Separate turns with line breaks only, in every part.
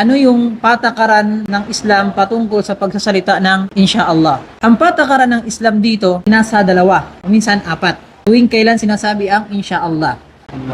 ano yung patakaran ng Islam patungkol sa pagsasalita ng insyaallah. Ang patakaran ng Islam dito, nasa dalawa, o minsan apat. Tuwing kailan sinasabi ang insyaallah.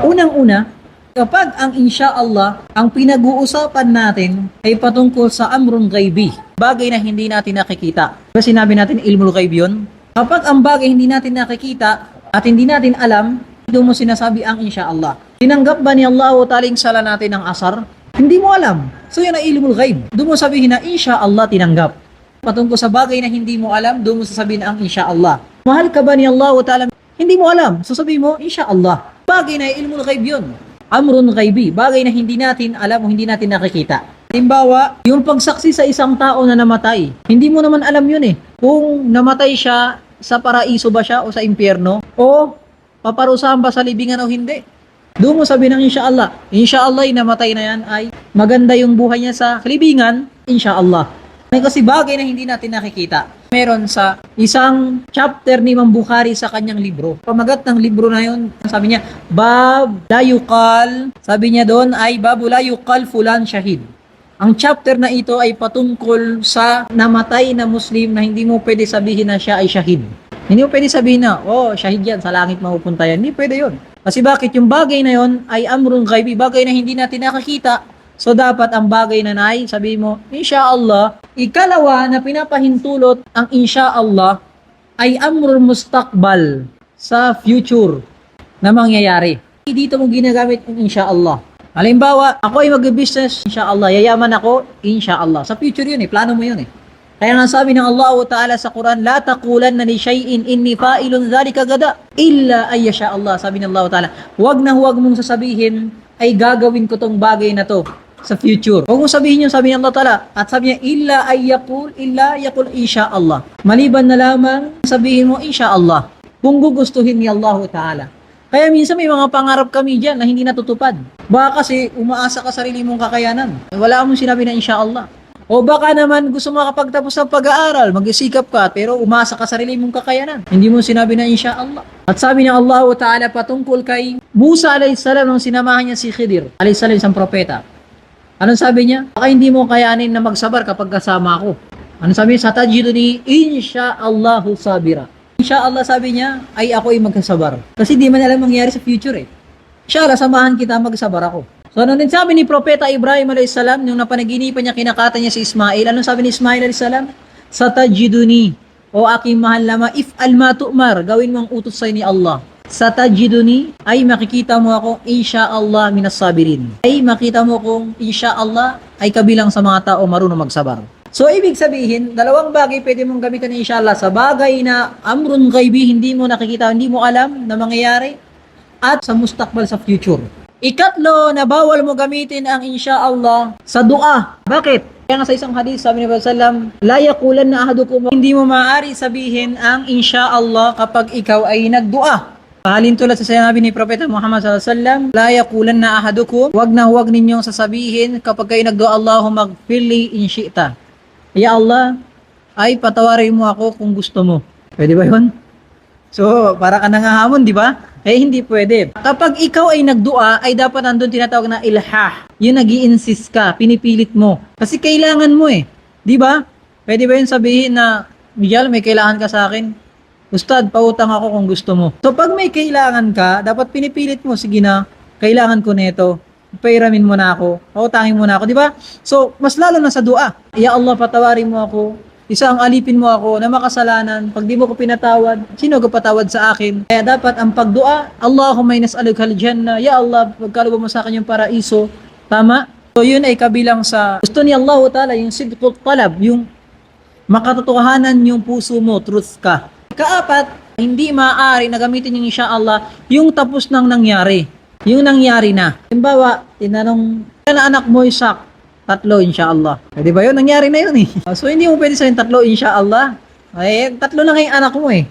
Unang-una, kapag ang insyaallah, ang pinag-uusapan natin ay patungkol sa amrun ghaibi, bagay na hindi natin nakikita. Diba sinabi natin ilmul ghaib yun? Kapag ang bagay hindi natin nakikita at hindi natin alam, doon mo sinasabi ang insyaallah. Tinanggap ba ni Allah Ta'ala yung sala natin ng asar? Hindi mo alam. So yan ang ilmul ghaib. Doon mo sabihin na insyaallah tinanggap. Patungkol sa bagay na hindi mo alam, doon mo sasabihin ang insyaallah. Mahal ka ba ni Allah Ta'ala? Hindi mo alam. So mo, insyaallah. Bagay na ilmul ghaib yun. Amrun ghaibi. Bagay na hindi natin alam o hindi natin nakikita. Halimbawa, yung pagsaksi sa isang tao na namatay. Hindi mo naman alam yun eh. Kung namatay siya, sa paraiso ba siya o sa impyerno? O paparusahan ba sa libingan o hindi? Doon mo sabi ng insyaallah. Insyaallah, namatay na yan ay maganda yung buhay niya sa libingan. Insyaallah. Kasi bagay na hindi natin nakikita. Meron sa isang chapter ni Imam Bukhari sa kanyang libro. Pamagat ng libro na yun, sabi niya, Bab la yuqal, sabi niya doon ay Babu la yuqal fulan shahid. Ang chapter na ito ay patungkol sa namatay na Muslim na hindi mo pwede sabihin na siya ay shahid. Hindi mo pwede sabihin na, oh, shahid yan, sa langit mapupunta yan. Hindi pwede yon. Kasi bakit yung bagay na yon ay amrun ghaibi, bagay na hindi natin nakakita. So dapat ang bagay na nai, sabi mo, insyaallah, ikalawa na pinapahintulot ang insyaallah ay amrun mustaqbal sa future na mangyayari. Dito mo ginagamit yung insyaallah. Halimbawa, ako ay mag-business, insyaallah, yayaman ako, insyaallah. Sa future yun eh, plano mo yun eh. Kaya nga sabi ng Allah Ta'ala sa Quran, La taqulan na ni shay'in inni fa'ilun dhalika gada illa ay yasha Allah. Sabi ng Allah Ta'ala, huwag na huwag mong sasabihin ay gagawin ko tong bagay na to sa future. Huwag mong sabihin yun, sabi ng Allah Ta'ala. At sabi niya, illa ay yakul, illa yakul insya Allah. Maliban na lamang sabihin mo insya Allah. Kung gugustuhin ni Allah Ta'ala. Kaya minsan may mga pangarap kami dyan na hindi natutupad. Baka kasi umaasa ka sa sarili mong kakayanan. Wala mong sinabi na insyaAllah. O baka naman gusto mo makapagtapos ng pag-aaral, mag-isikap ka, pero umasa ka sa sarili mong kakayanan. Hindi mo sinabi na insyaAllah. At sabi ng Allah Ta'ala patungkol kay Musa a.s. nung sinamahan niya si Khidir, a.s. isang propeta. Anong sabi niya? Baka hindi mo kayanin na magsabar kapag kasama ako. Anong sabi niya? Sa tajiduni, insya'allahu sabira. Inshallah sabi niya, ay ako ay magkasabar. Kasi di man alam mangyari sa future eh. Inshallah, samahan kita magsabar ako. So, ano din sabi ni Propeta Ibrahim a.s. nung napanaginipan niya, kinakata niya si Ismail. Anong sabi ni Ismail a.s.? Sa tajiduni, o aking mahal lama, if alma tu'mar, gawin mo ang utos sa'yo ni Allah. Sa tajiduni, ay makikita mo ako, insyaallah minas sabirin. Ay makita mo kung insyaallah ay kabilang sa mga tao marunong magsabar. So, ibig sabihin, dalawang bagay pwede mong gamitan inshallah sa bagay na amrun ghaibi, hindi mo nakikita, hindi mo alam na mangyayari, at sa mustakbal sa future. Ikatlo, na bawal mo gamitin ang inshallah sa dua. Bakit? Kaya nga sa isang hadith, sabi ni Sallam, La yakulan na ahadukum, hindi mo maaari sabihin ang inshallah kapag ikaw ay nagdua. Pahalin tulad sa sinabi ni Propeta Muhammad wasallam, la yaqulan na ahadukum, wag na wag ninyong sasabihin kapag kayo nagdua Allahumma magfirli in. Ya Allah, ay patawarin mo ako kung gusto mo. Pwede ba 'yon? So, para ka nangahamon, di ba? Eh, hindi pwede. Kapag ikaw ay nagdua, ay dapat nandun tinatawag na ilhah. Yun nag insist ka, pinipilit mo. Kasi kailangan mo eh. Di ba? Pwede ba yun sabihin na, Miguel, may kailangan ka sa akin? Ustad, pautang ako kung gusto mo. So, pag may kailangan ka, dapat pinipilit mo, sige na, kailangan ko nito. Pairamin mo na ako. Pautangin mo na ako, di ba? So, mas lalo na sa dua. Ya Allah, patawarin mo ako. Isang alipin mo ako na makasalanan. Pag di mo ko pinatawad, sino ko patawad sa akin? Kaya dapat ang pagdua, Allahumma nas'aluka al-jannah. Ya Allah, pagkalubog mo sa akin yung paraiso. Tama? So, yun ay kabilang sa gusto ni Allah Ta'ala, yung sidqut talab, yung makatotohanan yung puso mo, truth ka. Kaapat, hindi maaari na gamitin yung insya Allah yung tapos nang nangyari. Yung nangyari na. Halimbawa, tinanong, na anak mo Isak, tatlo insya Allah. Pwede ba yun? Nangyari na yun eh. So hindi mo pwede sabihin tatlo insya Allah. Eh, tatlo na kayong anak mo eh.